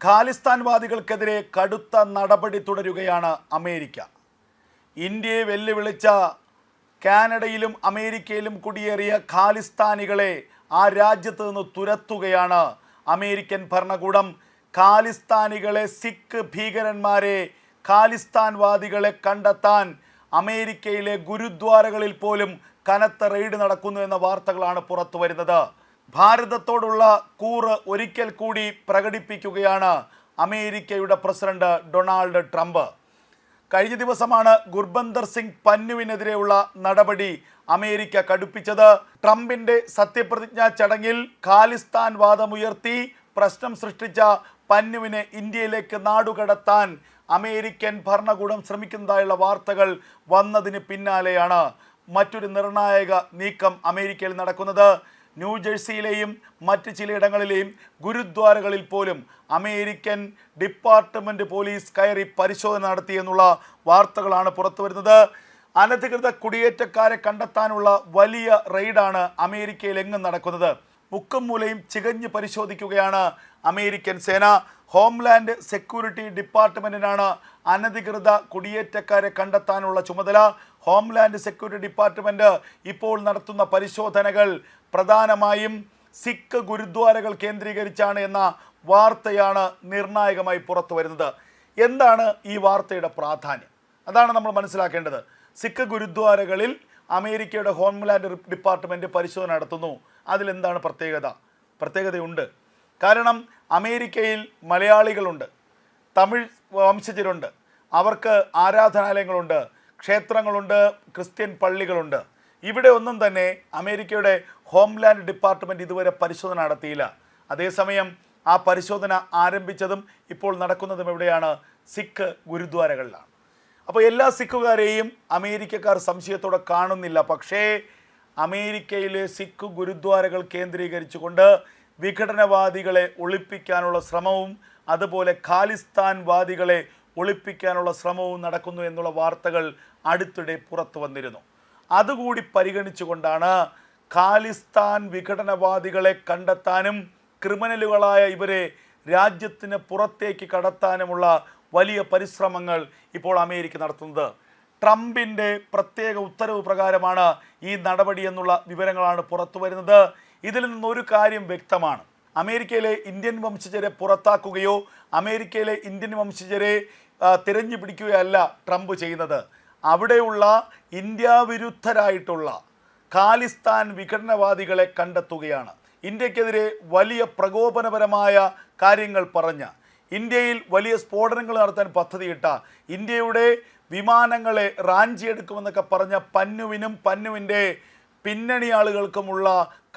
ഖാലിസ്ഥാൻവാദികൾക്കെതിരെ കടുത്ത നടപടി തുടരുകയാണ് അമേരിക്ക. ഇന്ത്യയെ വെല്ലുവിളിച്ച കാനഡയിലും അമേരിക്കയിലും കുടിയേറിയ ഖാലിസ്ഥാനികളെ ആ രാജ്യത്ത് നിന്ന് തുരത്തുകയാണ് അമേരിക്കൻ ഭരണകൂടം. ഖാലിസ്ഥാനികളെ സിഖ് ഭീകരന്മാരെ ഖാലിസ്ഥാൻവാദികളെ കണ്ടെത്താൻ അമേരിക്കയിലെ ഗുരുദ്വാരകളിൽ പോലും കനത്ത റെയ്ഡ് നടക്കുന്നു എന്ന വാർത്തകളാണ് പുറത്തു വരുന്നത് ഭാരതത്തോടുള്ള കൂറ് ഒരിക്കൽ കൂടി പ്രകടിപ്പിക്കുകയാണ് അമേരിക്കയുടെ പ്രസിഡന്റ് ഡൊണാൾഡ് ട്രംപ്. കഴിഞ്ഞ ദിവസമാണ് ഗുർബന്ദർ സിംഗ് പന്നുവിനെതിരെയുള്ള നടപടി അമേരിക്ക കടുപ്പിച്ചത്. ട്രംപിന്റെ സത്യപ്രതിജ്ഞാ ചടങ്ങിൽ ഖാലിസ്ഥാൻ വാദമുയർത്തി പ്രശ്നം സൃഷ്ടിച്ച പന്നുവിനെ ഇന്ത്യയിലേക്ക് നാടുകടത്താൻ അമേരിക്കൻ ഭരണകൂടം ശ്രമിക്കുന്നതായുള്ള വാർത്തകൾ വന്നതിന് പിന്നാലെയാണ് മറ്റൊരു നിർണായക നീക്കം അമേരിക്കയിൽ നടക്കുന്നത്. ന്യൂജേഴ്സിയിലെയും മറ്റ് ചിലയിടങ്ങളിലെയും ഗുരുദ്വാരകളിൽ പോലും അമേരിക്കൻ ഡിപ്പാർട്ട്മെന്റ് പോലീസ് കയറി പരിശോധന നടത്തിയെന്നുള്ള വാർത്തകളാണ് പുറത്തുവരുന്നത് അനധികൃത കുടിയേറ്റക്കാരെ കണ്ടെത്താനുള്ള വലിയ റെയ്ഡാണ് അമേരിക്കയിൽ എങ്ങും നടക്കുന്നത്. മുക്കും മൂലയും ചികഞ്ഞ് പരിശോധിക്കുകയാണ് അമേരിക്കൻ സേന. ഹോംലാൻഡ് സെക്യൂരിറ്റി ഡിപ്പാർട്ട്മെന്റിനാണ് അനധികൃത കുടിയേറ്റക്കാരെ കണ്ടെത്താനുള്ള ചുമതല. ഹോംലാൻഡ് സെക്യൂരിറ്റി ഡിപ്പാർട്ട്മെന്റ് ഇപ്പോൾ നടത്തുന്ന പരിശോധനകൾ പ്രധാനമായും സിഖ് ഗുരുദ്വാരകൾ കേന്ദ്രീകരിച്ചാണ് എന്ന വാർത്തയാണ് നിർണായകമായി പുറത്തു വരുന്നത് എന്താണ് ഈ വാർത്തയുടെ പ്രാധാന്യം? അതാണ് നമ്മൾ മനസ്സിലാക്കേണ്ടത്. സിഖ് ഗുരുദ്വാരകളിൽ അമേരിക്കയുടെ ഹോംലാൻഡ് ഡിപ്പാർട്ട്മെന്റ് പരിശോധന നടത്തുന്നു. അതിലെന്താണ് പ്രത്യേകത? പ്രത്യേകതയുണ്ട്. കാരണം അമേരിക്കയിൽ മലയാളികളുണ്ട് തമിഴ് വംശജരുണ്ട് അവർക്ക് ആരാധനാലയങ്ങളുണ്ട് ക്ഷേത്രങ്ങളുണ്ട് ക്രിസ്ത്യൻ പള്ളികളുണ്ട്. ഇവിടെ ഒന്നും തന്നെ അമേരിക്കയുടെ ഹോംലാൻഡ് ഡിപ്പാർട്ട്മെന്റ് ഇതുവരെ പരിശോധന നടത്തിയില്ല. അതേസമയം ആ പരിശോധന ആരംഭിച്ചതും ഇപ്പോൾ നടക്കുന്നതും എവിടെയാണ്? സിഖ് ഗുരുദ്വാരകളിലാണ്. അപ്പോൾ എല്ലാ സിഖുകാരെയും അമേരിക്കക്കാർ സംശയത്തോടെ കാണുന്നില്ല. പക്ഷേ അമേരിക്കയിലെ സിഖ് ഗുരുദ്വാരകൾ കേന്ദ്രീകരിച്ചുകൊണ്ട് വിഘടനവാദികളെ ഒളിപ്പിക്കാനുള്ള ശ്രമവും അതുപോലെ ഖാലിസ്ഥാൻ വാദികളെ ഒളിപ്പിക്കാനുള്ള ശ്രമവും നടക്കുന്നു എന്നുള്ള വാർത്തകൾ അടുത്തിടെ പുറത്തു വന്നിരുന്നു. അതുകൂടി പരിഗണിച്ചുകൊണ്ടാണ് ഖാലിസ്ഥാൻ വിഘടനവാദികളെ കണ്ടെത്താനും ക്രിമിനലുകളായ ഇവരെ രാജ്യത്തിന് പുറത്തേക്ക് കടത്താനുമുള്ള വലിയ പരിശ്രമങ്ങൾ ഇപ്പോൾ അമേരിക്ക നടത്തുന്നത്. ട്രംപിന്റെ പ്രത്യേക ഉത്തരവ് പ്രകാരമാണ് ഈ നടപടി എന്നുള്ള വിവരങ്ങളാണ് പുറത്തു വരുന്നത്. ഇതിൽ നിന്നൊരു കാര്യം വ്യക്തമാണ്. അമേരിക്കയിലെ ഇന്ത്യൻ വംശജരെ പുറത്താക്കുകയോ അമേരിക്കയിലെ ഇന്ത്യൻ വംശജരെ തിരഞ്ഞു പിടിക്കുകയല്ല ട്രംപ് ചെയ്യുന്നത്. അവിടെയുള്ള ഇന്ത്യ വിരുദ്ധരായിട്ടുള്ള ഖാലിസ്ഥാൻ വിഘടനവാദികളെ കണ്ടെത്തുകയാണ്. ഇന്ത്യക്കെതിരെ വലിയ പ്രകോപനപരമായ കാര്യങ്ങൾ പറഞ്ഞ ഇന്ത്യയിൽ വലിയ സ്ഫോടനങ്ങൾ നടത്താൻ പദ്ധതിയിട്ട ഇന്ത്യയുടെ വിമാനങ്ങളെ റാഞ്ചി റാഞ്ചിയെടുക്കുമെന്നൊക്കെ പറഞ്ഞ പന്നുവിനും പന്നുവിന്റെ പിന്നണി ആളുകൾക്കുമുള്ള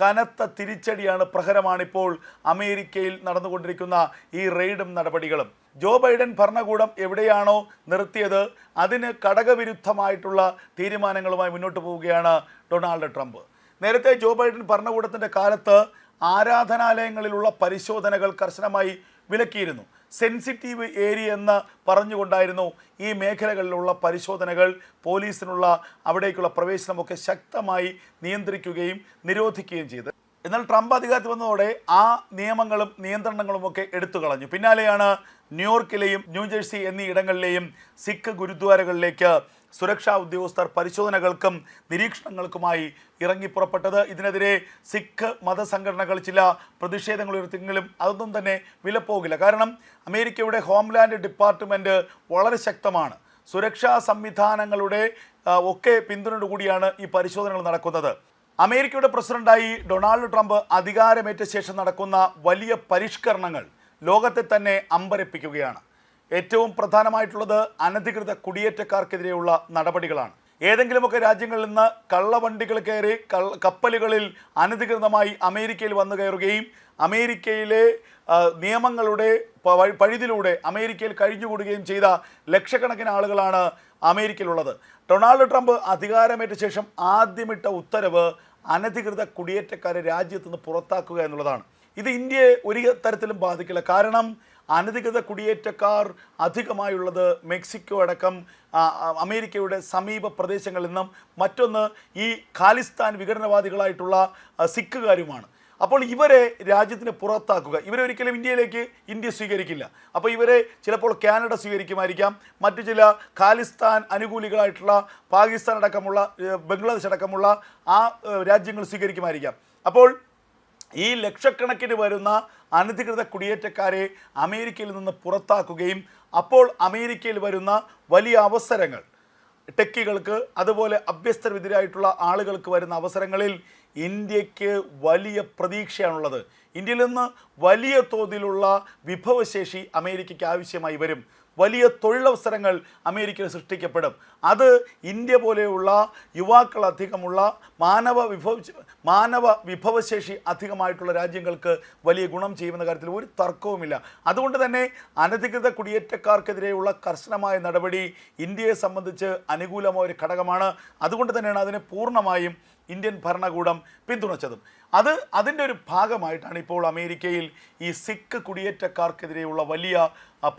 കനത്ത തിരിച്ചടിയാണ് പ്രഹരമാണിപ്പോൾ അമേരിക്കയിൽ നടന്നുകൊണ്ടിരിക്കുന്ന ഈ റെയ്ഡും നടപടികളും. ജോ ബൈഡൻ ഭരണകൂടം എവിടെയാണോ നിർത്തിയത് അതിന് ഘടകവിരുദ്ധമായിട്ടുള്ള തീരുമാനങ്ങളുമായി മുന്നോട്ട് പോവുകയാണ് ഡൊണാൾഡ് ട്രംപ്. നേരത്തെ ജോ ബൈഡൻ ഭരണകൂടത്തിന്റെ കാലത്ത് ആരാധനാലയങ്ങളിലുള്ള പരിശോധനകൾ കർശനമായി വിലക്കിയിരുന്നു. സെൻസിറ്റീവ് ഏരിയ എന്ന് പറഞ്ഞുകൊണ്ടായിരുന്നു ഈ മേഖലകളിലുള്ള പരിശോധനകൾ. പോലീസിനുള്ള അവിടേക്കുള്ള പ്രവേശനമൊക്കെ ശക്തമായി നിയന്ത്രിക്കുകയും നിരോധിക്കുകയും ചെയ്തു. എന്നാൽ ട്രംപ് അധികാരത്തിൽ വന്നതോടെ ആ നിയമങ്ങളും നിയന്ത്രണങ്ങളും ഒക്കെ എടുത്തു കളഞ്ഞു. പിന്നാലെയാണ് ന്യൂയോർക്കിലെയും ന്യൂജേഴ്സി എന്നീ ഇടങ്ങളിലെയും സിഖ് ഗുരുദ്വാരകളിലേക്ക് സുരക്ഷാ ഉദ്യോഗസ്ഥർ പരിശോധനകൾക്കും നിരീക്ഷണങ്ങൾക്കുമായി ഇറങ്ങി പുറപ്പെട്ടത് ഇതിനെതിരെ സിഖ് മതസംഘടനകൾ ചില പ്രതിഷേധങ്ങൾ ഉയർത്തിയെങ്കിലും അതൊന്നും തന്നെ വിലപ്പോകില്ല. കാരണം അമേരിക്കയുടെ ഹോംലാൻഡ് ഡിപ്പാർട്ട്മെന്റ് വളരെ ശക്തമാണ്. സുരക്ഷാ സംവിധാനങ്ങളുടെ ഒക്കെ പിന്തുണയോടുകൂടിയാണ് ഈ പരിശോധനകൾ നടക്കുന്നത്. അമേരിക്കയുടെ പ്രസിഡന്റായി ഡൊണാൾഡ് ട്രംപ് അധികാരമേറ്റ ശേഷം നടക്കുന്ന വലിയ പരിഷ്കരണങ്ങൾ ലോകത്തെ തന്നെ അമ്പരപ്പിക്കുകയാണ്. ഏറ്റവും പ്രധാനമായിട്ടുള്ളത് അനധികൃത കുടിയേറ്റക്കാർക്കെതിരെയുള്ള നടപടികളാണ്. ഏതെങ്കിലുമൊക്കെ രാജ്യങ്ങളിൽ നിന്ന് കള്ളവണ്ടികൾ കയറി കപ്പലുകളിൽ അനധികൃതമായി അമേരിക്കയിൽ വന്നു കയറുകയും അമേരിക്കയിലെ നിയമങ്ങളുടെ പഴുതിലൂടെ അമേരിക്കയിൽ കഴിഞ്ഞുകൂടുകയും ചെയ്ത ലക്ഷക്കണക്കിന് ആളുകളാണ് അമേരിക്കയിലുള്ളത്. ഡൊണാൾഡ് ട്രംപ് അധികാരമേറ്റ ശേഷം ആദ്യമിട്ട ഉത്തരവ് അനധികൃത കുടിയേറ്റക്കാരെ രാജ്യത്ത് നിന്ന് പുറത്താക്കുക എന്നുള്ളതാണ്. ഇത് ഇന്ത്യയെ ഒരു തരത്തിലും ബാധിക്കില്ല. കാരണം അനധികൃത കുടിയേറ്റക്കാർ അധികമായുള്ളത് മെക്സിക്കോ അടക്കം അമേരിക്കയുടെ സമീപ പ്രദേശങ്ങളിൽ നിന്നും മറ്റൊന്ന് ഈ ഖാലിസ്ഥാൻ വിഘടനവാദികളായിട്ടുള്ള സിഖുകാരുമാണ്. അപ്പോൾ ഇവരെ രാജ്യത്തിന് പുറത്താക്കുക. ഇവരെ ഒരിക്കലും ഇന്ത്യയിലേക്ക് ഇന്ത്യ സ്വീകരിക്കില്ല. അപ്പോൾ ഇവരെ ചിലപ്പോൾ കാനഡ സ്വീകരിക്കുമായിരിക്കാം. മറ്റു ചില ഖാലിസ്ഥാൻ അനുകൂലികളായിട്ടുള്ള പാകിസ്ഥാൻ അടക്കമുള്ള ബംഗ്ലാദേശ് അടക്കമുള്ള ആ രാജ്യങ്ങൾ സ്വീകരിക്കുമായിരിക്കാം. അപ്പോൾ ഈ ലക്ഷക്കണക്കിന് വരുന്ന അനധികൃത കുടിയേറ്റക്കാരെ അമേരിക്കയിൽ നിന്ന് പുറത്താക്കുകയും അപ്പോൾ അമേരിക്കയിൽ വരുന്ന വലിയ അവസരങ്ങൾ ടെക്കികൾക്ക് അതുപോലെ അഭ്യസ്തരെതിരായിട്ടുള്ള ആളുകൾക്ക് വരുന്ന അവസരങ്ങളിൽ ഇന്ത്യയ്ക്ക് വലിയ പ്രതീക്ഷയാണുള്ളത്. ഇന്ത്യയിൽ നിന്ന് വലിയ തോതിലുള്ള വിഭവശേഷി അമേരിക്കയ്ക്ക് ആവശ്യമായി വരും. വലിയ തൊഴിലവസരങ്ങൾ അമേരിക്കയിൽ സൃഷ്ടിക്കപ്പെടും. അത് ഇന്ത്യ പോലെയുള്ള യുവാക്കൾ അധികമുള്ള മാനവ വിഭവ മാനവ വിഭവശേഷി അധികമായിട്ടുള്ള രാജ്യങ്ങൾക്ക് വലിയ ഗുണം ചെയ്യുമെന്ന കാര്യത്തിൽ ഒരു തർക്കവുമില്ല. അതുകൊണ്ട് തന്നെ അനധികൃത കുടിയേറ്റക്കാർക്കെതിരെയുള്ള കർശനമായ നടപടി ഇന്ത്യയെ സംബന്ധിച്ച് അനുകൂലമായ ഒരു ഘടകമാണ്. അതുകൊണ്ട് തന്നെയാണ് അതിനെ പൂർണമായും ഇന്ത്യൻ ഭരണകൂടം പിന്തുണച്ചതും. അത് അതിന്റെ ഒരു ഭാഗമായിട്ടാണ് ഇപ്പോൾ അമേരിക്കയിൽ ഈ സിഖ് കുടിയേറ്റക്കാർക്കെതിരെയുള്ള വലിയ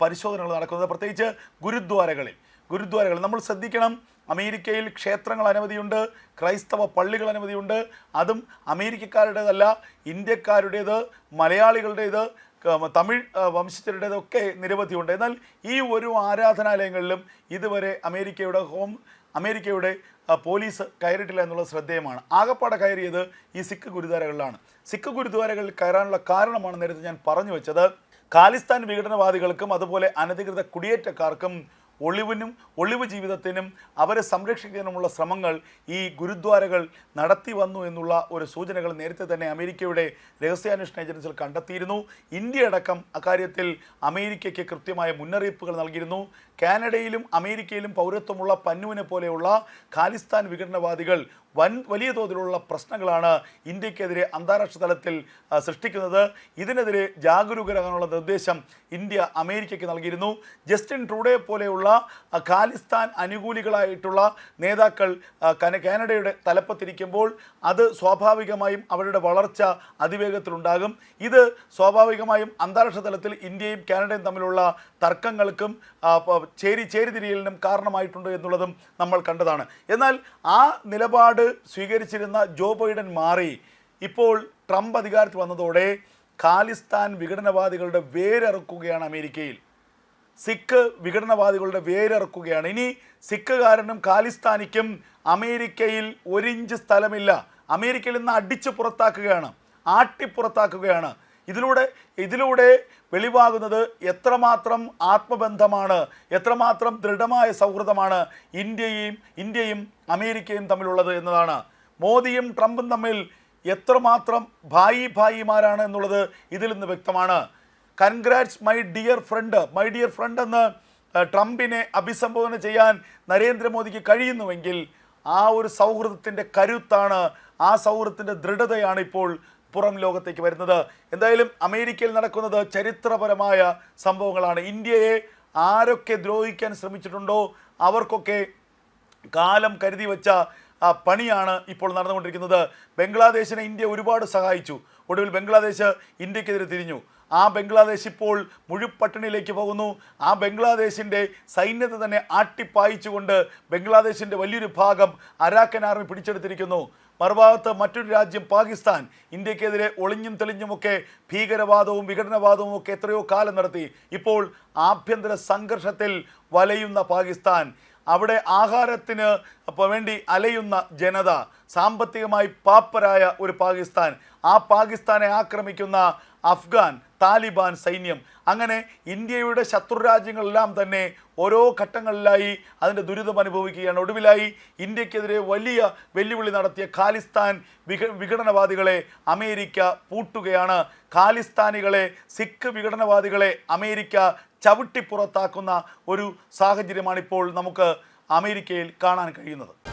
പരിശോധനകൾ നടക്കുന്നത്. പ്രത്യേകിച്ച് ഗുരുദ്വാരകളിൽ. ഗുരുദ്വാരകൾ നമ്മൾ ശ്രദ്ധിക്കണം അമേരിക്കയിൽ ക്ഷേത്രങ്ങൾ അനവധിയുണ്ട് ക്രൈസ്തവ പള്ളികൾ അനവധിയുണ്ട്. അതും അമേരിക്കക്കാരുടേതല്ല ഇന്ത്യക്കാരുടേത് മലയാളികളുടേത് തമിഴ് വംശജരുടേതൊക്കെ നിരവധിയുണ്ട്. എന്നാൽ ഈ ഒരു ആരാധനാലയങ്ങളിലും ഇതുവരെ അമേരിക്കയുടെ ഹോം അമേരിക്കയുടെ പോലീസ് കയറിയിട്ടില്ല എന്നുള്ളത് ശ്രദ്ധേയമാണ്. ആകപ്പാടെ കയറിയത് ഈ സിഖ് ഗുരുദ്വാരകളിലാണ്. സിഖ് ഗുരുദ്വാരകളിൽ കയറാനുള്ള കാരണമാണ് നേരത്തെ ഞാൻ പറഞ്ഞു വെച്ചത്. ഖാലിസ്ഥാൻ വിഘടനവാദികൾക്കും അതുപോലെ അനധികൃത കുടിയേറ്റക്കാർക്കും ഒളിവിനും ഒളിവ് ജീവിതത്തിനും അവരെ സംരക്ഷിക്കാനുമുള്ള ശ്രമങ്ങൾ ഈ ഗുരുദ്വാരകൾ നടത്തി വന്നു എന്നുള്ള ഒരു സൂചനകൾ നേരത്തെ തന്നെ അമേരിക്കയുടെ രഹസ്യാന്വേഷണ ഏജൻസികൾ കണ്ടെത്തിയിരുന്നു. ഇന്ത്യ അടക്കം അക്കാര്യത്തിൽ അമേരിക്കയ്ക്ക് കൃത്യമായ മുന്നറിയിപ്പുകൾ നൽകിയിരുന്നു. കാനഡയിലും അമേരിക്കയിലും പൗരത്വമുള്ള പന്നുവിനെ പോലെയുള്ള ഖാലിസ്ഥാൻ വിഘടനവാദികൾ വൻ വലിയ തോതിലുള്ള പ്രശ്നങ്ങളാണ് ഇന്ത്യക്കെതിരെ അന്താരാഷ്ട്ര തലത്തിൽ സൃഷ്ടിക്കുന്നത്. ഇതിനെതിരെ ജാഗരൂകരാകാനുള്ള നിർദ്ദേശം ഇന്ത്യ അമേരിക്കയ്ക്ക് നൽകിയിരുന്നു. ജസ്റ്റിൻ ട്രൂഡേ പോലെയുള്ള ഖാലിസ്ഥാൻ അനുകൂലികളായിട്ടുള്ള നേതാക്കൾ കാനഡയുടെ തലപ്പത്തിരിക്കുമ്പോൾ അത് സ്വാഭാവികമായും അവരുടെ വളർച്ച അതിവേഗത്തിലുണ്ടാകും. ഇത് സ്വാഭാവികമായും അന്താരാഷ്ട്ര തലത്തിൽ ഇന്ത്യയും കാനഡയും തമ്മിലുള്ള തർക്കങ്ങൾക്കും ചേരി ചേരിതിരിയലിനും കാരണമായിട്ടുണ്ട് എന്നുള്ളതും നമ്മൾ കണ്ടതാണ്. എന്നാൽ ആ നിലപാട് സ്വീകരിച്ചിരുന്ന ജോ ബൈഡൻ മാറി. ഇപ്പോൾ ട്രംപ് അധികാരത്തിൽ വന്നതോടെ ഖാലിസ്ഥാൻ വിഘടനവാദികളുടെ വേരറുക്കുകയാണ് അമേരിക്കയിൽ. സിഖ് വിഘടനവാദികളുടെ വേരിറക്കുകയാണ്. ഇനി സിഖുകാരനും ഖാലിസ്ഥാനിക്കും അമേരിക്കയിൽ ഒരിഞ്ച് സ്ഥലമില്ല. അമേരിക്കയിൽ നിന്ന് അടിച്ചു പുറത്താക്കുകയാണ് ആട്ടിപ്പുറത്താക്കുകയാണ് ഇതിലൂടെ ഇതിലൂടെ വെളിവാകുന്നത് എത്രമാത്രം ആത്മബന്ധമാണ് എത്രമാത്രം ദൃഢമായ സൗഹൃദമാണ് ഇന്ത്യയും ഇന്ത്യയും അമേരിക്കയും തമ്മിലുള്ളത് എന്നതാണ്. മോദിയും ട്രംപും തമ്മിൽ എത്രമാത്രം ഭായി ഭായിമാരാണ് എന്നുള്ളത് ഇതിൽ നിന്ന് വ്യക്തമാണ്. Congrats my dear friend my dear friend എന്ന് ട്രംപിനെ അഭിസംബോധന ചെയ്യാൻ നരേന്ദ്രമോദിക്ക് കഴിയുന്നുവെങ്കിൽ ആ ഒരു സൗഹൃദത്തിന്റെ കരുത്താണ് ആ സൗഹൃദത്തിന്റെ ദൃഢതയാണ് ഇപ്പോൾ പുറം ലോകത്തേക്ക് വരുന്നത്. എന്തായാലും അമേരിക്കയിൽ നടക്കുന്നത് ചരിത്രപരമായ സംഭവങ്ങളാണ്. ഇന്ത്യയെ ആരൊക്കെ ദ്രോഹിക്കാൻ ശ്രമിച്ചിട്ടുണ്ടോ അവർക്കൊക്കെ കാലം കരുതി വച്ച ആ, പണിയാണ് ഇപ്പോൾ നടന്നുകൊണ്ടിരിക്കുന്നത്. ബംഗ്ലാദേശിനെ ഇന്ത്യ ഒരുപാട് സഹായിച്ചു. ഒടുവിൽ ബംഗ്ലാദേശ് ഇന്ത്യക്കെതിരെ തിരിഞ്ഞു. ആ ബംഗ്ലാദേശ് ഇപ്പോൾ മുഴുപട്ടിണിയിലേക്ക് പോകുന്നു. ആ ബംഗ്ലാദേശിന്റെ സൈന്യത്തെ തന്നെ ആട്ടിപ്പായിച്ചുകൊണ്ട് ബംഗ്ലാദേശിന്റെ വലിയൊരു ഭാഗം അരാക്കൻ ആർമി പിടിച്ചെടുത്തിരിക്കുന്നു. മറുഭാഗത്ത് മറ്റൊരു രാജ്യം പാകിസ്ഥാൻ. ഇന്ത്യക്കെതിരെ ഒളിഞ്ഞും തെളിഞ്ഞുമൊക്കെ ഭീകരവാദവും വിഘടനവാദവും ഒക്കെ എത്രയോ കാലം നടത്തി. ഇപ്പോൾ ആഭ്യന്തര സംഘർഷത്തിൽ വലയുന്ന പാകിസ്ഥാൻ. അവിടെ ആഹാരത്തിന് വേണ്ടി അലയുന്ന ജനത സാമ്പത്തികമായി പാപ്പരായ ഒരു പാകിസ്ഥാൻ. ആ പാകിസ്ഥാനെ ആക്രമിക്കുന്ന അഫ്ഗാൻ താലിബാൻ സൈന്യം. അങ്ങനെ ഇന്ത്യയുടെ ശത്രുരാജ്യങ്ങളെല്ലാം തന്നെ ഓരോ ഘട്ടങ്ങളിലായി അതിന്റെ ദുരിതം അനുഭവിക്കുകയാണ്. ഒടുവിലായി ഇന്ത്യക്കെതിരെ വലിയ വെല്ലുവിളി നടത്തിയ ഖാലിസ്ഥാൻ വിഘ വിഘടനവാദികളെ അമേരിക്ക പൂട്ടുകയാണ്. ഖാലിസ്ഥാനികളെ സിഖ് വിഘടനവാദികളെ അമേരിക്ക ചവിട്ടിപ്പുറത്താക്കുന്ന ഒരു സാഹചര്യമാണിപ്പോൾ നമുക്ക് അമേരിക്കയിൽ കാണാൻ കഴിയുന്നത്.